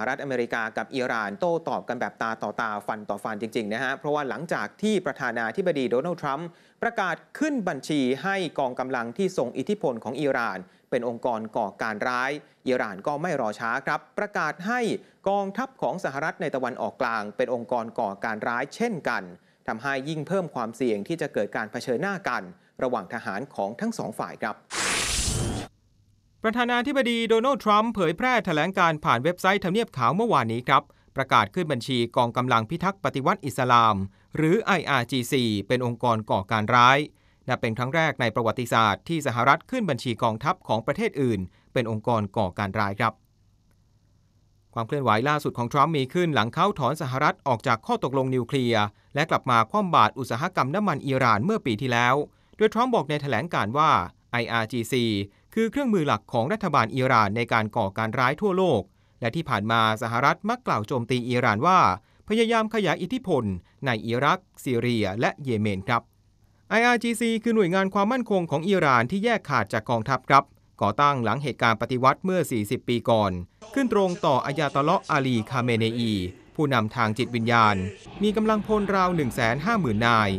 หรัฐอเมริกากับอิหร่านโต้ตอบกันแบบตาต่อตาฟันต่อฟันจริง ๆ นะฮะ เพราะว่าหลังจากที่ประธานาธิบดีโดนัลด์ทรัมป์ประกาศขึ้นบัญชีให้กองกำลังที่ทรงอิทธิพลของอิหร่าน เป็นองค์กรก่อการร้าย อิหร่านก็ไม่รอช้าครับ ประกาศให้กองทัพของสหรัฐในตะวันออกกลาง เป็นองค์กรก่อการร้ายเช่นกันทำให้ยิ่งเพิ่มความเสี่ยงที่จะเกิดการเผชิญหน้ากัน ระหว่างทหารของทั้งสองฝ่ายครับ ประธานาธิบดีโดนัลด์ทรัมป์เผยแพร่แถลงการผ่านเว็บไซต์ทำเนียบขาวเมื่อวานนี้ครับ ประกาศขึ้นบัญชีกองกำลังพิทักษ์ปฏิวัติอิสลาม หรือ IRGC เป็นองค์กรก่อการร้ายนับเป็นครั้งแรกในประวัติศาสตร์ที่สหรัฐขึ้นบัญชีกองทัพของประเทศอื่น เป็นองค์กรก่อการร้ายครับ ความเคลื่อนไหวล่าสุดของทรัมป์มีขึ้นหลังเขาถอนสหรัฐออกจากข้อตกลงนิวเคลียร์ และกลับมาคว่ำบาตรอุตสาหกรรมน้ำมันอิหร่านเมื่อปีที่แล้ว โดยทรัมป์บอกในแถลงการว่า IRGC คือเครื่องมือหลักของรัฐบาลอิหร่านในการก่อการร้ายทั่วโลก และที่ผ่านมาสหรัฐมักกล่าวโจมตีอิหร่านว่า พยายามขยายอิทธิพล ในอิรัก ซีเรีย และเยเมนครับ IRGC คือหน่วยงานความมั่นคงของอิหร่านที่แยกขาดจากกองทัพครับก่อตั้งหลังเหตุการณ์ปฏิวัติเมื่อ 40 ปีก่อน ขึ้นตรงต่ออายาตอลาะอาลีคาเมเนอี ผู้นำทางจิตวิญญาณ มีกำลังพลราว 150,000 นาย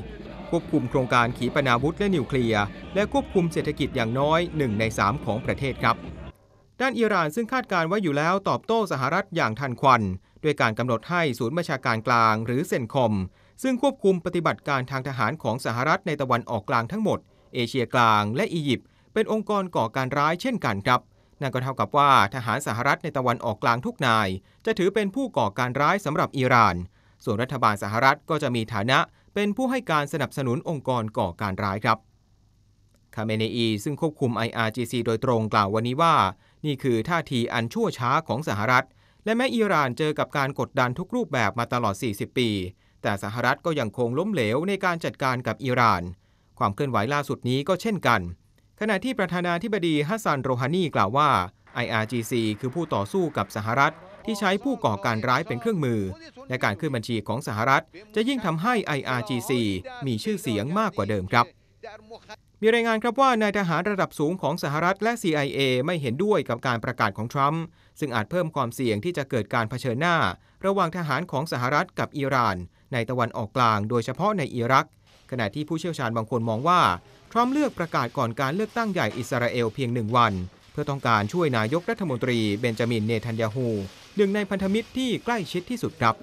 ควบคุมโครงการขีปนาวุธและนิวเคลียร์และควบคุมเศรษฐกิจอย่างน้อย 1 ใน 3 ของประเทศครับ ด้านอิหร่านซึ่งคาดการไว้อยู่แล้วตอบโต้สหรัฐอย่างทันควันด้วยการกำหนดให้ศูนย์บัญชาการกลางหรือเซนคอม ซึ่งควบคุมปฏิบัติการทางทหารของสหรัฐในตะวันออกกลางทั้งหมด เอเชียกลางและอียิปต์เป็นองค์กรก่อการร้ายเช่นกันครับนั่นก็เท่ากับว่าทหารสหรัฐในตะวันออกกลางทุกนาย จะถือเป็นผู้ก่อการร้ายสำหรับอิหร่าน ส่วนรัฐบาลสหรัฐก็จะมีฐานะ เป็นผู้ให้การสนับสนุนองค์กรก่อการร้ายครับคาเมเนอีซึ่งควบคุม IRGC โดยตรงกล่าววันนี้ว่า นี่คือท่าทีอันชั่วช้าของสหรัฐ และแม้อิหร่านเจอกับการกดดันทุกรูปแบบมาตลอด 40 ปี แต่สหรัฐก็ยังคงล้มเหลวในการจัดการกับอิหร่าน ความเคลื่อนไหวล่าสุดนี้ก็เช่นกัน ขณะที่ประธานาธิบดีฮัสซันโรฮานีกล่าวว่า IRGC คือผู้ต่อสู้กับสหรัฐ ที่ใช้ผู้ก่อการร้ายเป็นเครื่องมือ และการขึ้นบัญชีของสหรัฐ จะยิ่งทำให้ IRGC มีชื่อเสียงมากกว่าเดิมครับ มีรายงานครับว่านายทหารระดับสูงของสหรัฐและ CIA ไม่เห็นด้วยกับการประกาศของทรัมป์ซึ่งอาจเพิ่มความเสี่ยงที่จะเกิดการเผชิญหน้า ระหว่างทหารของสหรัฐกับอิหร่าน ในตะวันออกกลาง โดยเฉพาะในอิรัก ขณะที่ผู้เชี่ยวชาญบางคนมองว่าทรัมป์เลือกประกาศก่อนการเลือกตั้งใหญ่อิสราเอลเพียงหนึ่งวัน พื่อต้องการช่วยนายกรัฐมนตรีเบนจามินเนทันยาฮูหนึ่งในพันธมิตรที่ใกล้ชิดที่สุดครับ